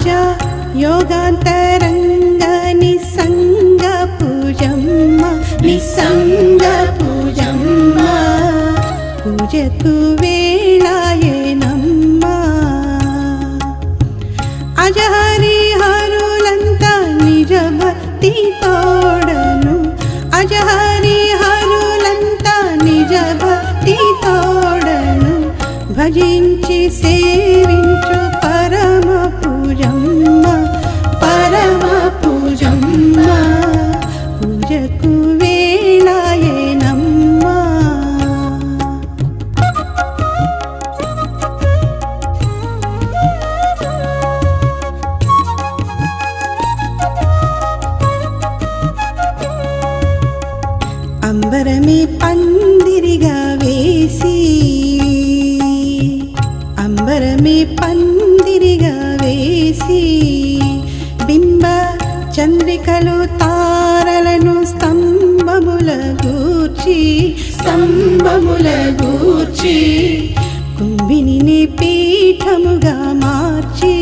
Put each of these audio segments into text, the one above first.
రాజా యోగాంతరంగ నిసంగ పూజమ్మ నిసంగ పూజమ్మ. పూజకు వేళాయనమ్మ అజహరి హరులంతా నిజ భక్తి తోడను. అజహరి హరులంతా నిజ భక్తి తోడను. భజించి సే మనమే పందిరిగా వేసి అంబరమే పందిరిగా వేసి బింబ చంద్రికలు తారలను స్తంభముల గూర్చి స్తంభముల గూర్చి కుంభిని పీఠముగా మార్చి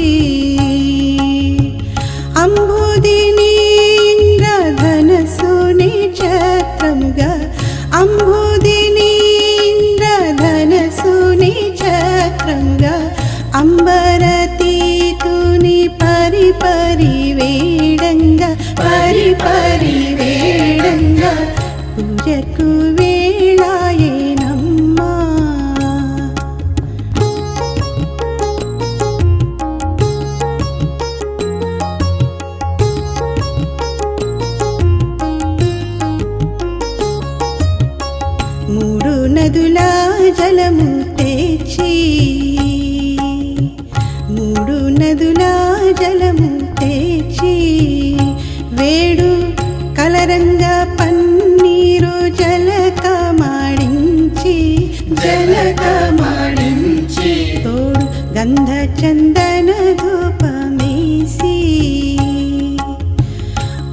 తోడు గంధ చందన ధూపమేసి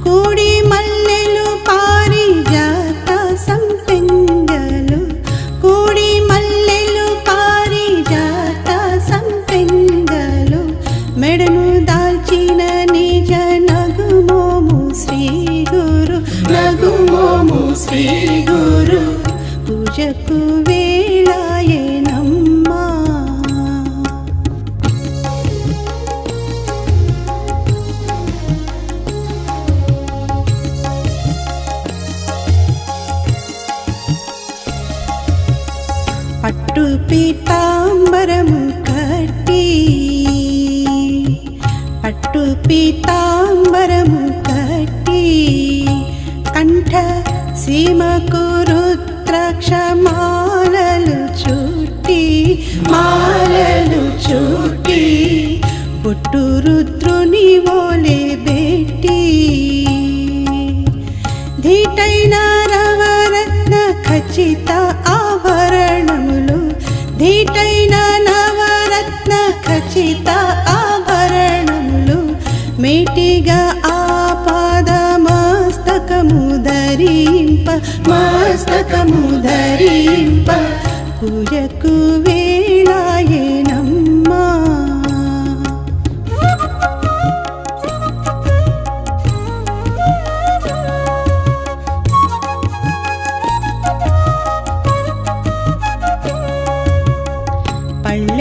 కూడి మల్లెలు పారిజాత సంపెంగలు కూడి మల్లెలు పారిజాత సంపెంగలు మెడను దాల్చిన నిజ నగుమోము శ్రీ గురు పీతాంబరము కట్టి పట్టు పీతాంబరము కట్టి కంఠ సీమకు రుద్రాక్ష మాలలు చుట్టి మాలలు చుట్టి పుట్టు రుద్రుని ఓలే బెట్టి ధీటైన రవరత్న ఖచ్చిత ఆభరణం ధీటైన నవరత్న ఖచ్చిత ఆభరణములు మేటిగా ఆపాద మస్తకము ధరింప మస్తకము ధరింప పూజకు వే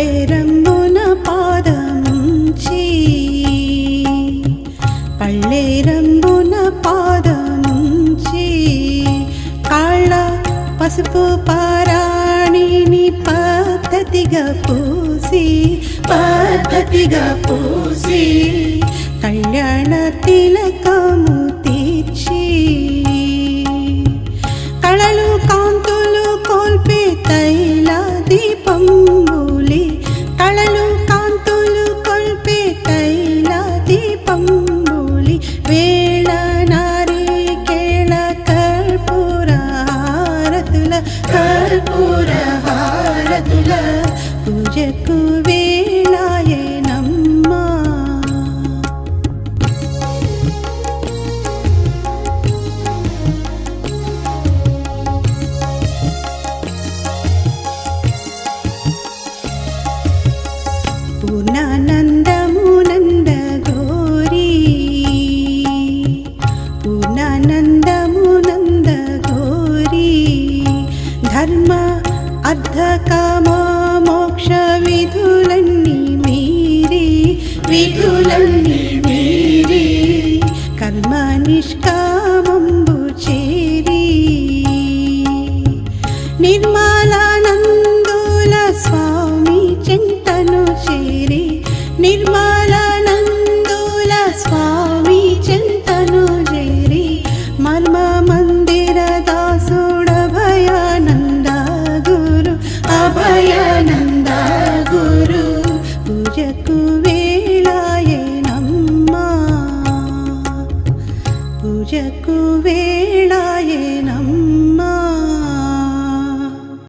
పళ్ళేరంబున పాదముంచి పళ్ళేరంబున పాదముంచి కాళ్ళ పసుపు పారాణిని పద్ధతిగా పూసి పద్ధతిగా పూసి కళ్యాణ తిలకము నిష్కామంబు చేరి నిర్మ